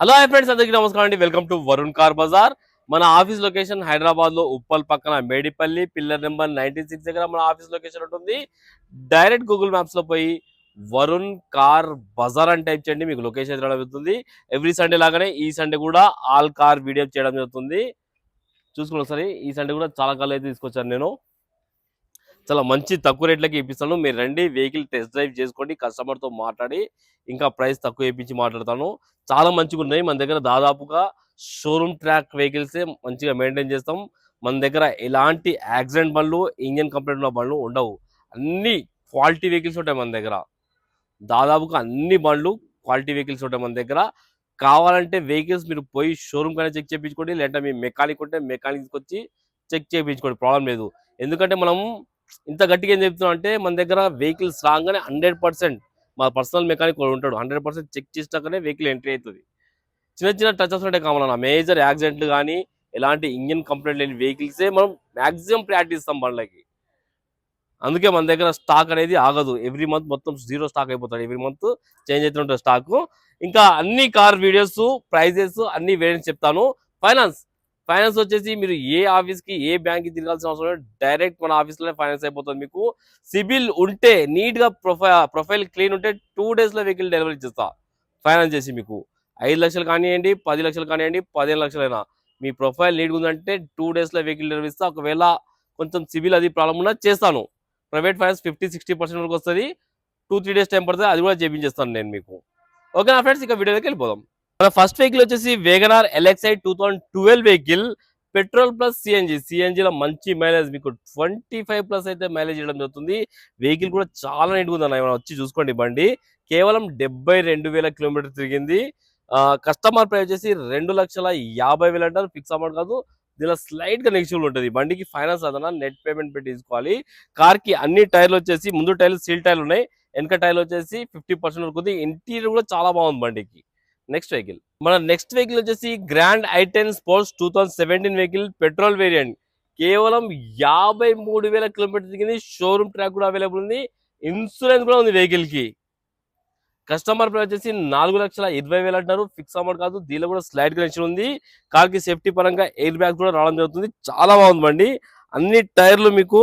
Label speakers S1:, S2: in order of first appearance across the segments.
S1: Hello hi friends అందరికీ నమస్కారం అండి. Welcome to Varun car Bazaar. మన ఆఫీస్ లొకేషన్ హైదరాబాద్లో ఉప్పల్ పక్కన Medipalli pillar number ninety six దగ్గర మన ఆఫీస్ లొకేషన్ ఉంటుంది. డైరెక్ట్ గూగుల్ మ్యాప్స్లో పోయి వరుణ్ కార్ బజార్ అని టైప్ చేయండి మీకు లొకేషన్ రావడం జరుగుతుంది ఎవ్రీ సండే లాగానే ఈ సండే కూడా ఆల్ కార్ వీడియో చేయడం జరుగుతుంది. చూసుకోండి ఒకసారి ఈ సండే కూడా చాలా కాలం అయితే తీసుకొచ్చాను నేను. చాలా మంచి తక్కువ రేట్లకి ఇప్పిస్తాను. మీరు రండి వెహికల్ టెస్ట్ డ్రైవ్ చేసుకోండి కస్టమర్తో మాట్లాడి ఇంకా ప్రైస్ తక్కువ ఇప్పించి మాట్లాడతాను. చాలా మంచిగా ఉన్నాయి. మన దగ్గర దాదాపుగా షోరూమ్ ట్రాక్ వెహికల్సే మంచిగా మెయింటైన్ చేస్తాం. మన దగ్గర ఎలాంటి యాక్సిడెంట్ బండ్లు ఇంజన్ కంప్లైంట్ ఉన్న బండ్లు ఉండవు. అన్ని క్వాలిటీ వెహికల్స్ ఉంటాయి మన దగ్గర. దాదాపుగా అన్ని బండ్లు క్వాలిటీ వెహికల్స్ ఉంటాయి మన దగ్గర. కావాలంటే వెహికల్స్ మీరు పోయి షోరూమ్ కానీ చెక్ చేయించుకోండి. లేదంటే మీ మెకానిక్ ఉంటే మెకానిక్ వచ్చి చెక్ చేయించుకోండి. ప్రాబ్లం లేదు. ఎందుకంటే మనం ఇంత గట్టిగా ఏం చెప్తున్నాం అంటే మన దగ్గర వెహికల్స్ రాగానే హండ్రెడ్ పర్సెంట్ మా పర్సనల్ మెకానిక్ ఉంటాడు. హండ్రెడ్ పర్సెంట్ చెక్ చేసినాకనే వెహికల్ ఎంట్రీ అవుతుంది. చిన్న చిన్న టచెస్ ఉంటాయి కావాలన్నా మేజర్ యాక్సిడెంట్లు కానీ ఎలాంటి ఇంజిన్ కంప్లైంట్ లేని వెహికల్సే మనం మాక్సిమం ప్రయారిటీ ఇస్తాం బండ్లకి. అందుకే మన దగ్గర స్టాక్ అనేది ఆగదు. ఎవ్రీ మంత్ మొత్తం జీరో స్టాక్ అయిపోతాడు. ఎవ్రీ మంత్ చేంజ్ అవుతుంటుంది స్టాక్ ఇంకా అన్ని కార్ వీడియోస్ ప్రైజెస్ అన్ని వేరియంట్స్ చెప్తాను. ఫైనాన్స్ ఫైనాన్స్ వచ్చేసి మీరు ఏ ఆఫీస్కి ఏ బ్యాంక్కి తిరగాల్సిన అవసరం లేదు. డైరెక్ట్ మన ఆఫీస్లోనే ఫైనాన్స్ అయిపోతుంది మీకు. సిబిల్ ఉంటే నీట్గా ప్రొఫైల్ ప్రొఫైల్ క్లీన్ ఉంటే టూ డేస్లో వెహికల్ డెలివరీ చేస్తా ఫైనాన్స్ చేసి మీకు. ఐదు లక్షలు కానివ్వండి పది లక్షలు కానివ్వండి పదిహేను లక్షలైనా. మీ ప్రొఫైల్ నీట్ ఉందంటే టూ డేస్లో వెహికల్ డెలివరీ ఇస్తా. ఒకవేళ కొంచెం సిబిల్ అది ప్రాబ్లం ఉన్నా చేస్తాను. Private finance fifty sixty percent వరకు వస్తుంది. టూ త్రీ డేస్ టైం పడుతుంది. అది కూడా చేపించేస్తాను నేను మీకు. ఓకే నా ఫ్రెండ్స్ ఇక వీడియోకి వెళ్ళిపోదాం. మన ఫస్ట్ వెహికల్ వచ్చేసి wagon R LXI two thousand twelve vehicle petrol plus CNG సిఎన్జిలో మంచి మైలేజ్ మీకు ట్వంటీ ఫైవ్ ప్లస్ అయితే మైలేజ్ ఇవ్వడం జరుగుతుంది. వెహికల్ కూడా చాలా నీట్గా ఉంది అన్న ఏమైనా వచ్చి చూసుకోండి బండి. కేవలం డెబ్బై రెండు వేల కిలోమీటర్ తిరిగింది. కస్టమర్ ప్రైస్ వచ్చేసి రెండు లక్షల యాభై వేలు అంటారు. ఫిక్స్ అమౌంట్ కాదు. దీనిలో స్లైట్గా నెగిటివ్ ఉంటుంది. బండికి ఫైనాన్స్ అదన నెట్ పేమెంట్ పెట్టి తీసుకోవాలి. కార్కి అన్ని టైర్లు వచ్చేసి ముందు టైర్లు సీల్ టైర్లు ఉన్నాయి. వెనక టైర్లు వచ్చేసి ఫిఫ్టీ పర్సెంట్ వరకు ఉంది. ఇంటీరియర్ కూడా చాలా బాగుంది బండికి. Next vehicle. మన నెక్స్ట్ వెహికల్ వచ్చేసి grand i ten sports two thousand seventeen vehicle petrol variant. కేవలం యాభై మూడు వేల కిలోమీటర్ దిగింది షోరూమ్ ట్రాక్ కూడా అవైలబుల్ ఉంది. ఇన్సూరెన్స్ కూడా ఉంది వెహికల్కి కస్టమర్ ప్రైస్ వచ్చేసి నాలుగు లక్షల ఇరవై వేలు అంటారు ఫిక్స్ అమౌంట్ కాదు దీనిలో కూడా స్లైడ్ కనెక్షన్ ఉంది. కార్కి సేఫ్టీ పరంగా ఎయిర్ బ్యాగ్ కూడా రావడం జరుగుతుంది. చాలా బాగుంది బండి. అన్ని టైర్లు మీకు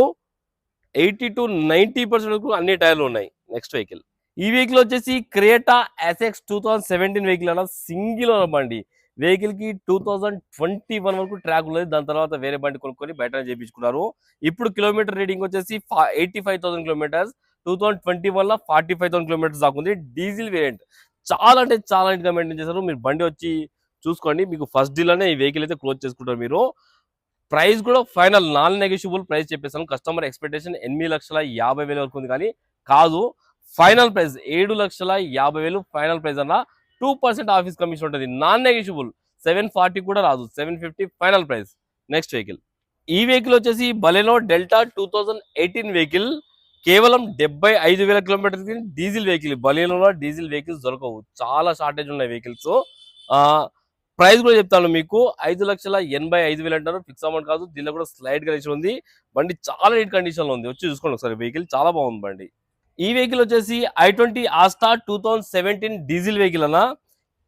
S1: ఎయిటీ టు నైన్టీ పర్సెంట్ వరకు అన్ని టైర్లు ఉన్నాయి నెక్స్ట్ వెహికల్. ఈ వెహికల్ వచ్చేసి Creta SX two thousand seventeen vehicle అన్న సింగిల్ ఓనర్ బండి. వెహికల్కి టూ థౌసండ్ ట్వంటీ వన్ వరకు ట్రాక్ ఉన్నది. దాని తర్వాత వేరే బండి కొనుక్కొని బయట చేయించుకున్నారు ఇప్పుడు కిలోమీటర్ రీడింగ్ వచ్చేసి eighty five thousand kilometers two thousand twenty వన్లో ఫార్టీ ఫైవ్ థౌసండ్ కిలోమీటర్స్ దాకుంది ఉంది. డీజిల్ వేరియంట్ చాలా అంటే చాలా నీట్గా మెయింటైన్ చేశారు. మీరు బండి వచ్చి చూసుకోండి. మీకు ఫస్ట్ డీల్ ఈ వెహికల్ అయితే క్లోజ్ చేసుకుంటారు మీరు. ప్రైస్ కూడా ఫైనల్ నాన్ నెగోషియబుల్ ప్రైస్ చెప్పేసాను కస్టమర్ ఎక్స్పెక్టేషన్ ఎనిమిది లక్షల యాభై వేల వరకు ఉంది కానీ కాదు. ఫైనల్ ప్రైస్ ఏడు లక్షల యాభై వేలు ఫైనల్ ప్రైస్ అన్న టూ పర్సెంట్ ఆఫీస్ కమిషన్ ఉంటుంది. నాన్ నెగిషియబుల్ సెవెన్ ఫార్టీ కూడా రాదు. Seven fifty final price next vehicle ఈ వెహికల్ వచ్చేసి Baleno Delta two thousand eighteen vehicle కేవలం డెబ్బై ఐదు వేల కిలోమీటర్ డీజిల్ వెహికల్ బలియన్లో డీజిల్ వెహికల్స్ దొరకవు. చాలా షార్టేజ్ ఉన్నాయి వెహికల్స్ ప్రైస్ కూడా చెప్తాను మీకు. ఐదు లక్షల ఎనభై ఐదు వేలు అంటారు ఫిక్స్ అమౌంట్ కాదు. దీనిలో కూడా స్లైడ్ కండిషన్ ఉంది. బండి చాలా నీట్ కండిషన్లో ఉంది. వచ్చి చూసుకోండి ఒకసారి. వెహికల్ చాలా బాగుంది బండి. ఈ వెహికల్ వచ్చేసి i twenty Asta two thousand seventeen diesel vehicle అన్న.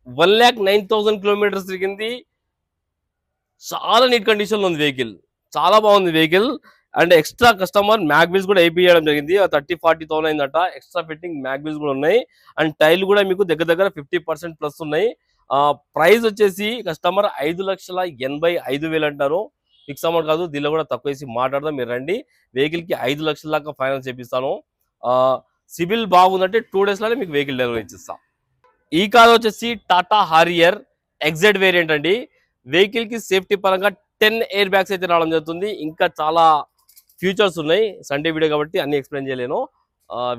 S1: One lakh nine thousand kilometers తిరిగింది. చాలా నీట్ కండిషన్లో ఉంది వెహికల్. చాలా బాగుంది vehicle. And extra customer mag wheels కూడా వేయించడం జరిగింది. థర్టీ ఫార్టీ థౌసండ్ అయిందట. ఎక్స్ట్రా ఫిట్టింగ్ మ్యాగ్విల్స్ కూడా ఉన్నాయి. అండ్ టైల్ కూడా మీకు దగ్గర దగ్గర ఫిఫ్టీ పర్సెంట్ ప్లస్ ఉన్నాయి. ప్రైస్ వచ్చేసి కస్టమర్ ఐదు లక్షల ఎనభై ఐదు వేలు అంటారు. ఫిక్స్ అమౌంట్ కాదు దీనిలో కూడా తక్కువ వేసి మాట్లాడదాం. మీరు రండి. వెహికల్కి ఐదు లక్షల దాకా ఫైనాన్స్ చేపిస్తాను. సిబిల్ బాగుందంటే టూ డేస్లోనే మీకు వెహికల్ డెలివరీ ఇచ్చిస్తాం. ఈ కార్ వచ్చేసి టాటా హారియర్ ఎగ్జైట్ వేరియంట్ అండి. వెహికల్కి సేఫ్టీ పరంగా టెన్ ఎయిర్ బ్యాగ్స్ అయితే రావడం జరుగుతుంది. ఇంకా చాలా ఫ్యూచర్స్ ఉన్నాయి. సండే వీడియో కాబట్టి అన్ని ఎక్స్ప్లెయిన్ చేయలేను.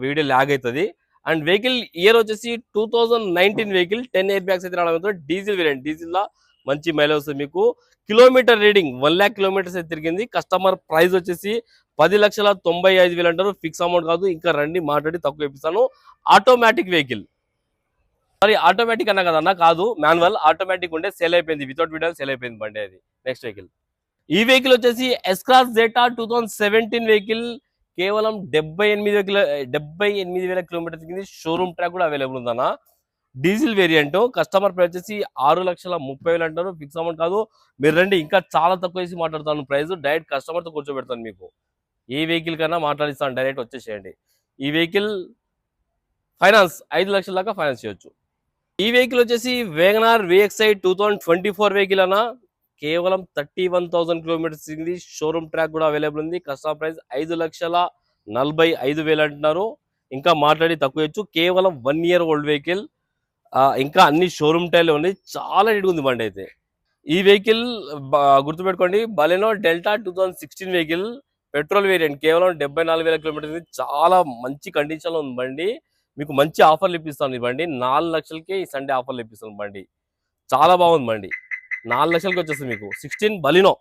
S1: వీడియో ల్యాగ్ అవుతుంది. అండ్ వెహికల్ ఇయర్ వచ్చేసి two thousand nineteen vehicle ten air bags అయితే రావడం జరుగుతుంది. డీజిల్ వేరియంట్ డీజిల్లో మంచి మైలేజ్ వస్తుంది మీకు. Kilometer reading one lakh kilometers అయితే తిరిగింది. కస్టమర్ ప్రైస్ వచ్చేసి పది లక్షల తొంభై ఐదు వేలు అంటారు. ఫిక్స్ అమౌంట్ కాదు. ఇంకా రండి మాట్లాడి తక్కువ ఇప్పిస్తాను. ఆటోమేటిక్ వెహికల్ మరి ఆటోమేటిక్ అన్నా కదన్నా కాదు. మాన్యువల్ ఆటోమేటిక్ ఉంటే సేల్ అయిపోయింది. వితౌట్ వీడియో సేల్ అయిపోయింది బండి అది. నెక్స్ట్ వెహికల్ ఈ వెహికల్ వచ్చేసి S Cross Zeta two thousand seventeen vehicle కేవలం డెబ్బై ఎనిమిది కిలో డెబ్బై ఎనిమిది వేల కిలోమీటర్స్ కింద షోరూమ్ ట్రాక్ కూడా అవైలబుల్ ఉందన్న. డీజిల్ వేరియంట్ కస్టమర్ ప్రైస్ వచ్చేసి ఆరు లక్షల ముప్పై వేలు అంటారు. ఫిక్స్ అమౌంట్ కాదు. మీరు రండి ఇంకా చాలా తక్కువ వేసి మాట్లాడతాను. ప్రైస్ డైరెక్ట్ కస్టమర్తో కూర్చోబెడతాను మీకు. ఏ వెహికల్ కన్నా మాట్లాడిస్తాను డైరెక్ట్ వచ్చేసేయండి. ఈ వెహికల్ ఫైనాన్స్ ఐదు లక్షల దాకా ఫైనాన్స్ చేయొచ్చు. ఈ వెహికల్ వచ్చేసి WagonR VXi two thousand twenty four vehicle అన్న. కేవలం థర్టీ వన్ థౌసండ్ కిలోమీటర్స్ ఇది షోరూమ్ ట్రాక్ కూడా అవైలబుల్ ఉంది. కస్టమర్ ప్రైస్ ఐదు లక్షల నలభై ఐదు వేలు అంటున్నారు. ఇంకా మాట్లాడి తక్కువ ఇవ్వచ్చు కేవలం వన్ ఇయర్ ఓల్డ్ వెహికల్. ఇంకా అన్ని షోరూమ్ టైర్లు ఉన్నాయి. చాలా నీట్గా ఉంది బండి అయితే. ఈ వెహికల్ గుర్తుపెట్టుకోండి. Baleno Delta two thousand sixteen vehicle. Petrol variant కేవలం డెబ్బై నాలుగు వేల కిలోమీటర్స్ చాలా మంచి కండిషన్లో ఉంది బండి. మీకు మంచి ఆఫర్లు ఇప్పిస్తాను ఈ బండి. నాలుగు లక్షలకే ఈ సండే ఆఫర్లు ఇప్పిస్తాను బండి. చాలా బాగుంది బండి. నాలుగు లక్షలకి వచ్చేస్తుంది మీకు. Sixteen Baleno.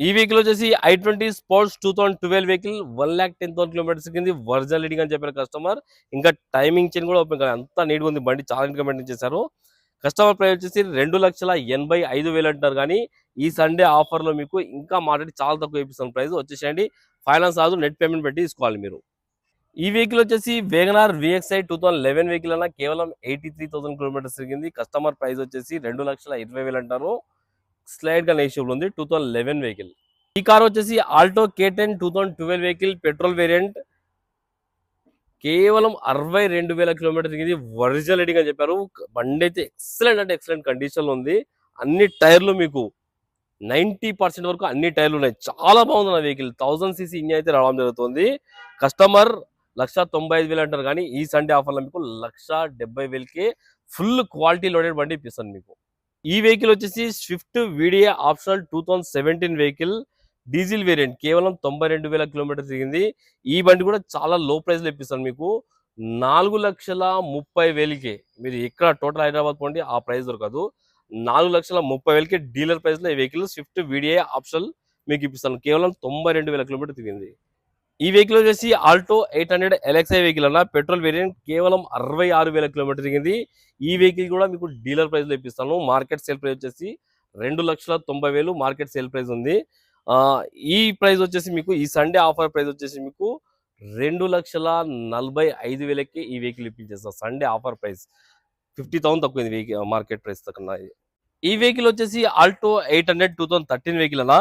S1: ఈ వెహికల్ వచ్చేసి I twenty sports two thousand twelve vehicle one lakh ten thousand kilometers కింద వర్జన్ లీడింగ్ అని చెప్పారు కస్టమర్ ఇంకా టైమింగ్ చైన్ కూడా ఓపెన్ కాదు అంతా నీట్గా ఉంది బండి. చాలా నీట్గా మెయింటైన్ చేశారు. కస్టమర్ ప్రైస్ వచ్చేసి రెండు లక్షల ఎనభై ఐదు వేలు అంటారు కానీ ఈ సండే ఆఫర్లో మీకు ఇంకా మాట్లాడి చాలా తక్కువ ఇప్పిస్తాను ప్రైస్ వచ్చేసేయండి. ఫైనాన్స్ కాదు నెట్ పేమెంట్ పెట్టి తీసుకోవాలి మీరు. ఈ వెహికల్ వచ్చేసి WagonR VXi two thousand eleven vehicle అన్న కేవలం ఎయిటీ త్రీ థౌసండ్ కిలోమీటర్స్ తిరిగింది. కస్టమర్ ప్రైస్ వచ్చేసి రెండు లక్షల ఇరవై వేలు అంటారు. స్లైడ్గా గా ఉంది. Two thousand eleven vehicle. ఈ కార్ వచ్చేసి Alto K ten two thousand twelve vehicle petrol variant కేవలం అరవై రెండు వేల కిలోమీటర్ తిరిగింది ఒరిజినల్ రీడింగ్ అని చెప్పారు. బండి అయితే ఎక్సలెంట్ అంటే ఎక్సలెంట్ కండిషన్లో ఉంది. అన్ని టైర్లు మీకు నైంటీ పర్సెంట్ వరకు అన్ని టైర్లు ఉన్నాయి. చాలా బాగుంది నా వెహికల్. థౌసండ్ సీసీ ఇంజిన్ అయితే రావడం జరుగుతుంది. కస్టమర్ లక్ష తొంభై ఐదు వేలు అంటారు కానీ ఈ సండే ఆఫర్లో మీకు లక్ష డెబ్బై వేలకి ఫుల్ క్వాలిటీ లోడెడ్ బండి ఇప్పిస్తాను మీకు. ఈ వెహికల్ వచ్చేసి Swift video optional two thousand seventeen vehicle diesel variant కేవలం తొంభై రెండు వేల కిలోమీటర్ తిరిగింది. ఈ బండి కూడా చాలా లో ప్రైస్లో ఇప్పిస్తాను మీకు. నాలుగు లక్షల ముప్పై వేలకి. మీరు ఎక్కడ టోటల్ హైదరాబాద్ పోండి ఆ ప్రైస్ దొరకదు. నాలుగు లక్షల ముప్పై వేలకి డీలర్ ప్రైస్లో ఈ వెహికల్ స్విఫ్ట్ వీడియో ఆప్షన్ మీకు ఇప్పిస్తాను. కేవలం తొంభై రెండు వేల కిలోమీటర్ తిరిగింది. ఈ వెహికల్ వచ్చేసి Alto eight hundred LXi vehicle అన్న. పెట్రోల్ వేరియంట్ కేవలం అరవై ఆరు వేల కిలోమీటర్ తిరిగింది. ఈ వెహికల్ కూడా మీకు డీలర్ ప్రైస్లో ఇప్పిస్తాను. మార్కెట్ సేల్ ప్రైస్ వచ్చేసి రెండు లక్షల తొంభై వేలు. మార్కెట్ సేల్ ప్రైస్ ఉంది. ఈ ప్రైస్ వచ్చేసి మీకు ఈ సండే ఆఫర్ ప్రైస్ వచ్చేసి మీకు రెండు లక్షల నలభై ఐదు వేలకి ఈ vehicle ఇప్పించేస్తా Sunday offer price fifty thousand తక్కువైంది వెహికల్ మార్కెట్ ప్రైస్ కన్నా ఈ వెహికల్ వచ్చేసి Alto eight hundred two thousand thirteen vehicle అలా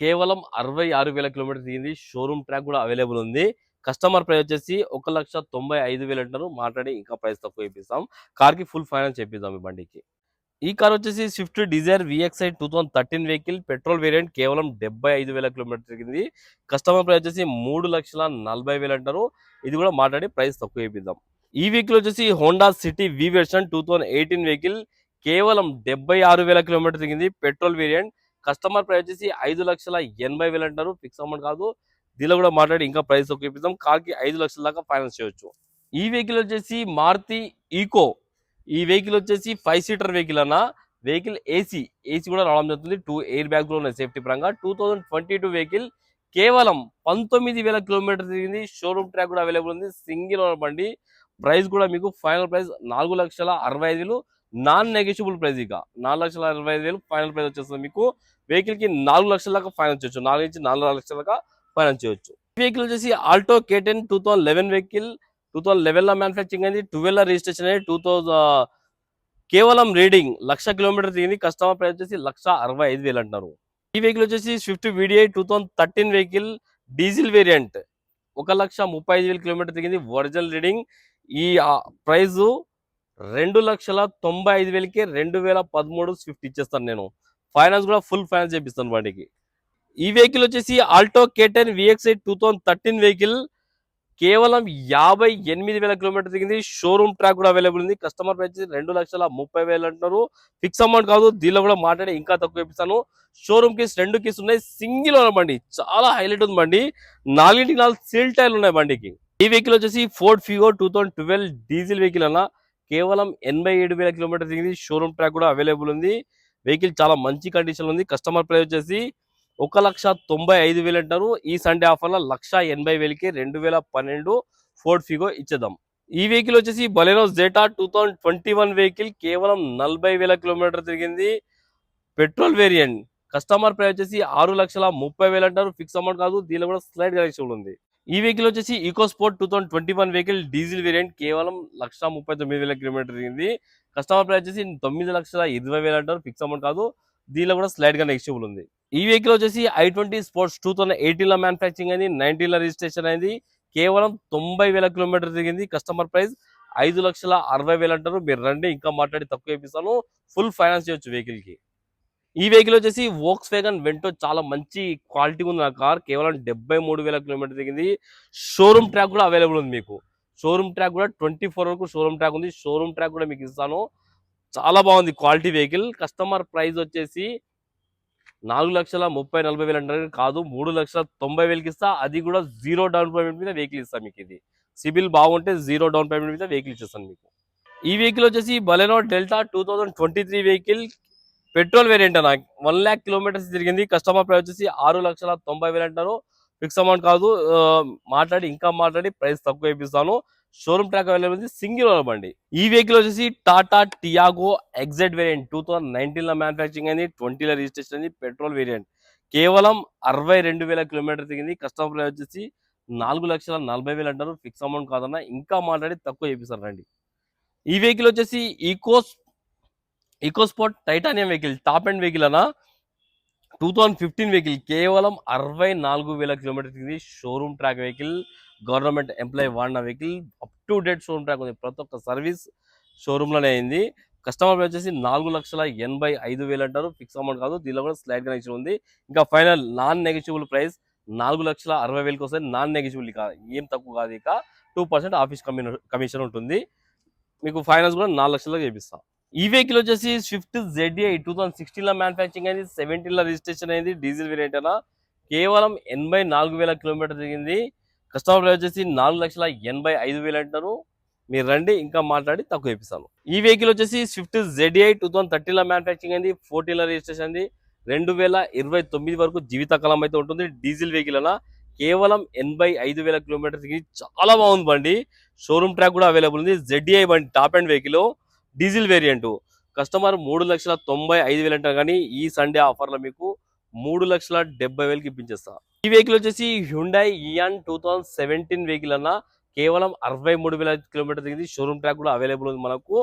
S1: కేవలం అరవై ఆరు వేల కిలోమీటర్ దిగింది షోరూమ్ ట్రాక్ కూడా అవైలబుల్ ఉంది. కస్టమర్ ప్రైస్ వచ్చేసి ఒక లక్ష తొంభై ఐదు వేలు అంటారు మాట్లాడి ఇంకా ప్రైస్ తక్కువ ఇప్పిస్తాం. కార్కి ఫుల్ ఫైనాన్స్ చేపిద్దాం ఈ బండికి. ఈ కార్ వచ్చేసి Swift Dzire VXi two thousand thirteen vehicle petrol variant కేవలం డెబ్బై ఐదు వేల కిలోమీటర్ తిరిగింది. కస్టమర్ ప్రైస్ వచ్చేసి మూడు లక్షల నలభై వేలు అంటారు. ఇది కూడా మాట్లాడి ప్రైస్ తక్కువ ఇప్పిద్దాం ఈ వెహికల్ వచ్చేసి Honda City V version two thousand eighteen vehicle కేవలం డెబ్బై ఆరు వేల కిలోమీటర్ తిరిగింది. పెట్రోల్ వేరియంట్ కస్టమర్ ప్రైస్ వచ్చేసి ఐదు లక్షల ఎనభై వేలు అంటారు. ఫిక్స్ అమౌంట్ కాదు. దీనిలో కూడా మాట్లాడి ఇంకా ప్రైస్ తక్కువ ఇప్పిద్దాం కార్కి ఐదు లక్షల దాకా ఫైనాన్స్ చేయొచ్చు. ఈ వెహికల్ వచ్చేసి మారుతి ఈకో ఈ వెహికల్ వచ్చేసి ఫైవ్ సీటర్ వెహికల్ అన్న. వెహికల్ ఏసీ ఏసీ కూడా రావడం జరుగుతుంది. టూ ఎయిర్ బ్యాగ్ కూడా ఉన్నాయి సేఫ్టీ పరంగా. Two thousand twenty two vehicle కేవలం పంతొమ్మిది వేల కిలోమీటర్ తిరిగింది. షోరూమ్ ట్రాక్ కూడా అవైలబుల్ ఉంది. సింగిల్ ఓనర్ బండి. ప్రైస్ కూడా మీకు ఫైనల్ ప్రైస్ నాలుగు లక్షల అరవై ఐదు వేలు. నాన్ నెగోషియబుల్ ప్రైస్ ఇక. నాలుగు లక్షల అరవై ఐదు వేలు ఫైనల్ ప్రైస్ వచ్చేస్తుంది మీకు. వెహికల్కి నాలుగు లక్షల దాకా ఫైనాన్స్ చేయొచ్చు. నాలుగు నుంచి నాలుగు లక్షల దాకా ఫైనాన్స్ చేయొచ్చు. వెహికల్ వచ్చేసి Alto K ten two thousand eleven vehicle two thousand eleven manufacturing అయింది ట్వెల్వ్లో రిజిస్ట్రేషన్ అయ్యి టూ థౌజండ్ కేవలం రీడింగ్ లక్ష కిలోమీటర్ తిరిగింది కస్టమర్ ప్రైస్ వచ్చేసి లక్ష అరవై ఐదు వేలు అంటారు ఈ వెహికల్ వచ్చేసి Swift VDi two thousand thirteen vehicle diesel variant ఒక లక్ష ముప్పై ఐదు వేల కిలోమీటర్ తిరిగింది ఒరిజినల్ రీడింగ్ ఈ ప్రైస్ రెండు లక్షల తొంభై ఐదు వేలకి రెండు వేల పదమూడు స్విఫ్ట్ ఇచ్చేస్తాను నేను. ఫైనాన్స్ కూడా ఫుల్ ఫైనాన్స్ చేపిస్తాను వాటికి ఈ వెహికల్ వచ్చేసి Alto K ten VXi two thousand thirteen vehicle కేవలం యాభై ఎనిమిది వేల కిలోమీటర్ దిగింది. షోరూమ్ ట్రాక్ కూడా అవైలబుల్ ఉంది. కస్టమర్ ప్రైస్ రెండు లక్షల ముప్పై వేలు అంటున్నారు. ఫిక్స్ అమౌంట్ కాదు దీనిలో కూడా మాట్లాడి ఇంకా తక్కువ ఇప్పిస్తాను. షోరూమ్ కిస్ రెండు కిస్ ఉన్నాయి. సింగిల్ ఉన్న బండి. చాలా హైలైట్ ఉంది బండి. నాలుగింటికి నాలుగు సీల్ టైర్లు ఉన్నాయి బండికి. ఈ వెహికల్ వచ్చేసి Ford Figo two thousand twelve diesel vehicle అన్న. కేవలం ఎనభై ఏడు వేల కిలోమీటర్ దిగింది. షోరూమ్ ట్రాక్ కూడా అవైలబుల్ ఉంది. వెహికల్ చాలా మంచి కండిషన్ ఉంది. కస్టమర్ ప్రైస్ వచ్చేసి ఒక లక్ష తొంభై ఐదు వేలు అంటారు. ఈ సండే ఆఫర్లో లక్ష ఎనభై వేలకి రెండు వేల పన్నెండు ఫోర్డ్ ఫిగో ఇచ్చేద్దాం. ఈ వెహికల్ వచ్చేసి Baleno Zeta two thousand twenty one vehicle కేవలం నలభై వేల కిలోమీటర్ తిరిగింది. Petrol variant. కస్టమర్ ప్రైస్ వచ్చేసి ఆరు లక్షల ముప్పై వేలు అంటారు. ఫిక్స్ అమౌంట్ కాదు దీనిలో కూడా స్లైడ్ కలెక్షన్ ఉంది. ఈ వెహికల్ వచ్చేసి EcoSport two thousand twenty one vehicle diesel variant కేవలం లక్ష ముప్పై తొమ్మిది వేల కిలోమీటర్ తిరిగింది. కస్టమర్ ప్రైస్ వచ్చేసి తొమ్మిది లక్షల ఇరవై వేలు అంటారు. ఫిక్స్ అమౌంట్ కాదు. దీనిలో కూడా స్లైడ్గా నెక్స్టబుల్ ఉంది. ఈ వెహికల్ వచ్చేసి I twenty sports two thousand ఎయిటీన్లో మ్యానుఫ్యాక్చరింగ్ అయింది నైన్టీన్లో రిజిస్ట్రేషన్ అయింది. కేవలం తొంభై వేల కిలోమీటర్ తిరిగింది. కస్టమర్ ప్రైస్ ఐదు లక్షల అరవై వేలు అంటారు. మీరు రండి ఇంకా మాట్లాడి తక్కువ ఇప్పిస్తాను ఫుల్ ఫైనాన్స్ చేయొచ్చు వెహికల్కి. ఈ వెహికల్ వచ్చేసి వోక్స్ వేగన్ వెంటో చాలా మంచి క్వాలిటీ ఉంది నా కార్ కేవలం డెబ్బై మూడు వేల కిలోమీటర్ దిగింది షోరూమ్ ట్రాక్ కూడా అవైలబుల్ ఉంది మీకు. షోరూమ్ ట్రాక్ కూడా ట్వంటీ ఫోర్ వరకు షోరూమ్ ట్రాక్ ఉంది. షోరూమ్ ట్రాక్ కూడా మీకు ఇస్తాను. చాలా బాగుంది క్వాలిటీ వెహికల్. కస్టమర్ ప్రైస్ వచ్చేసి నాలుగు లక్షల ముప్పై నలభై వేలు అంటే కాదు మూడు లక్షల తొంభై వేలకి ఇస్తా అది కూడా జీరో డౌన్ పేమెంట్ మీద వెహికల్ ఇస్తాను మీకు ఇది. సిబిల్ బాగుంటే జీరో డౌన్ పేమెంట్ మీద వెహికల్ ఇచ్చేస్తాను మీకు. ఈ వెహికల్ వచ్చేసి Baleno Delta two thousand twenty three vehicle. Petrol variant అన్న. వన్ ల్యాక్ కిలోమీటర్స్ తిరిగింది. కస్టమర్ ప్రైస్ వచ్చేసి ఆరు లక్షల తొంభై వేలు అంటారు. ఫిక్స్ అమౌంట్ కాదు. మాట్లాడి ఇంకా మాట్లాడి ప్రైస్ తక్కువ ఇప్పిస్తాను షోరూమ్ ట్రాక్ అవైలబుల్ ఉంది. సింగిల్ ఓనర్ బండి. ఈ వెహికల్ వచ్చేసి Tata Tiago exert variant. Two thousand నైన్టీన్లో మ్యానుఫాక్చరింగ్ అయింది. ట్వంటీలో రిజిస్ట్రేషన్ అయింది. Petrol variant. కేవలం అరవై రెండు వేల కిలోమీటర్ తిరిగింది. కస్టమర్ ప్రైస్ వచ్చేసి నాలుగు లక్షల నలభై వేలు అంటారు. ఫిక్స్ అమౌంట్ కాదన్న. ఇంకా మాట్లాడి తక్కువ చేపిస్తారు రండి. ఈ వెహికల్ వచ్చేసి ఈకోస్ EcoSport Titanium vehicle top end vehicle అన్న. టూ థౌజండ్ ఫిఫ్టీన్ వెహికల్ కేవలం అరవై నాలుగు వేల కిలోమీటర్ తిరిగింది showroom track vehicle government employee వాడిన vehicle up to date showroom track ఉంది. ప్రతి ఒక్క సర్వీస్ షోరూమ్లోనే అయింది. కస్టమర్ వచ్చేసి నాలుగు లక్షల ఎనభై ఐదు వేలు అంటారు. ఫిక్స్ అమౌంట్ కాదు. దీనిలో కూడా స్లైడ్ కనెక్షన్ ఉంది. ఇంకా ఫైనల్ నాన్ నెగిషియబుల్ ప్రైస్ నాలుగు లక్షల అరవై వేలకు వస్తే నాన్ నెగిషియబుల్ ఇక ఏం తక్కువ కాదు ఇక. టూ పర్సెంట్ ఆఫీస్ కమిషన్ ఉంటుంది. మీకు ఫైనాన్స్ కూడా నాలుగు లక్షలకు చేపిస్తాను ఈ వెహికల్ వచ్చేసి స్విఫ్ట్ జెడ్ఏ టూ థౌసండ్ సిక్స్టీన్లో మ్యానుఫ్యాక్చరింగ్ అయింది సెవెంటీన్లో రిజిస్ట్రేషన్ అయింది డీజిల్ వేరియంట్ అలా కేవలం ఎనభై నాలుగు వేల కిలోమీటర్ తిరిగింది. కస్టమర్ ప్రైస్ వచ్చేసి నాలుగు లక్షల ఎనభై ఐదు వేలు అంటారు మీరు రండి ఇంకా మాట్లాడి తక్కువ ఇప్పిస్తాను ఈ వెహికల్ వచ్చేసి స్విఫ్ట్ జెడ్ఐ టూ థౌసండ్ థర్టీన్లో మ్యానుఫ్యాక్చరింగ్ అయింది ఫోర్టీన్లో రిజిస్ట్రేషన్ అయింది. రెండు వేల ఇరవై తొమ్మిది వరకు జీవితకాలం అయితే ఉంటుంది డీజిల్ వెహికల్ అలా కేవలం ఎనభై ఐదు వేల కిలోమీటర్ చాలా బాగుంది బండి. షోరూమ్ ట్రాక్ కూడా అవైలబుల్ ఉంది. జెడ్ఐ బండి top end vehicle diesel variant. Customer మూడు లక్షల తొంభై ఐదు వేలు అంటారు కానీ ఈ సండే ఆఫర్లో మీకు మూడు లక్షల డెబ్బై వేలకి ఇప్పించేస్తా. ఈ వెహికల్ వచ్చేసి Hyundai Eon two thousand seventeen vehicle అన్న. కేవలం అరవై మూడు వేల కిలోమీటర్ దిగింది. షోరూమ్ ట్రాక్ కూడా అవైలబుల్ ఉంది మనకు.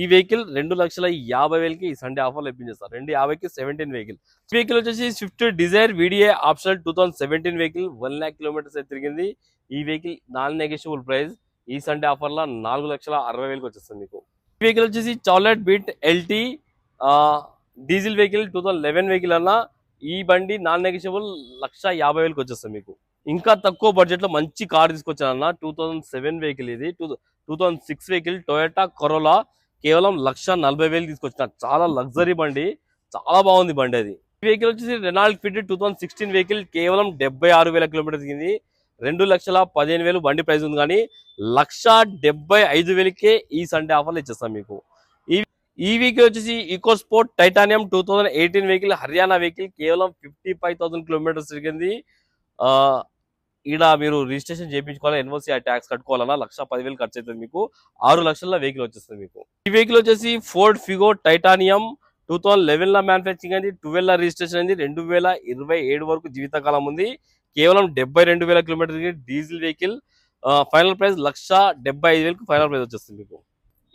S1: ఈ వెహికల్ రెండు లక్షల యాభై వేలకి ఈ సండే ఆఫర్ లభించేస్తారు రెండు యాభైకి సెవెంటీన్ వెహికల్. వెహికల్ వచ్చేసి Swift Dzire VDA optional two thousand seventeen vehicle one lakh kilometers అయితే తిరిగింది. ఈ వెహికల్ నాన్ నెగోషియబుల్ ప్రైస్. ఈ సండే ఆఫర్లో నాలుగు లక్షల అరవై వేలకి వచ్చేస్తుంది మీకు. వెహికల్ వచ్చేసి Chevrolet Beat LT diesel vehicle two thousand eleven vehicle అన్న ఈ బండి నాన్ నెగిషియబుల్ లక్ష యాభై వేలకు వచ్చేస్తుంది మీకు. ఇంకా తక్కువ బడ్జెట్లో మంచి కార్ తీసుకొచ్చానన్న టూ థౌసండ్ సెవెన్ వెహికల్ ఇది. Two two thousand six vehicle Toyota Corolla కేవలం లక్ష నలభై వేలు తీసుకొచ్చిన. చాలా లగ్జరీ బండి. చాలా బాగుంది బండి అది. వెహికల్ వచ్చేసి Renault Fit two thousand sixteen vehicle కేవలం డెబ్బై ఆరు వేల కిలోమీటర్ దిగింది రెండు లక్షల పదిహేను వేలు బండి ప్రైస్ ఉంది కానీ లక్ష డెబ్బై ఐదు వేలకే ఈ సండే ఆఫర్లు ఇచ్చేస్తాం మీకు. ఈ వెహికల్ వచ్చేసి EcoSport Titanium two thousand eighteen vehicle Haryana vehicle కేవలం ఫిఫ్టీ ఫైవ్ థౌసండ్ కిలోమీటర్స్ తిరిగింది ఈడ మీరు రిజిస్ట్రేషన్ చేయించుకోవాలి ఎన్ఓసి ఆ ట్యాక్స్ కట్టుకోవాలన్నా లక్ష పదివేలు ఖర్చు అవుతుంది మీకు. ఆరు లక్షల వెహికల్ వచ్చేస్తుంది మీకు. ఈ వెహికల్ వచ్చేసి Ford Figo Titanium two thousand లెవెన్లో manufacturing అయింది ట్వెల్వ్ రిజిస్ట్రేషన్ అయింది రెండు వేల ఇరవై ఏడు వరకు జీవితకాలం ఉంది. కేవలం డెబ్బై రెండు వేల kilometer diesel vehicle final price లక్ష డెబ్బై ఐదు వేలకు ఫైనల్ ప్రైస్ వచ్చేస్తుంది మీకు.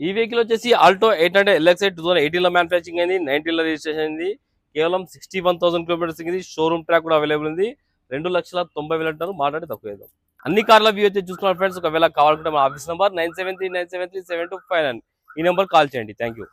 S1: ఈ వెహికల్ వచ్చేసి Alto eight hundred LXi two thousand ఎయిటీన్లో మ్యానుఫాక్చరింగ్ అయింది నైన్టీన్లో రిజిస్ట్రేషన్ అయింది. కేవలం సిక్స్టీ వన్ థౌసండ్ కిలోమీటర్స్ ఇది షోరూమ్ ట్రాక్ కూడా అవైలబుల్ ఉంది. రెండు లక్షల తొంభై వేలు అంటారు మాట్లాడి తక్కువ ఏదో అన్ని కార్ల వ్యూ వచ్చి చూసుకున్న ఫ్రెండ్స్ ఒకవేళ కావాలంటే మా office number nine seven three nine seven three seven two five nine. ఈ నెంబర్ కాల్ చేయండి. Thank you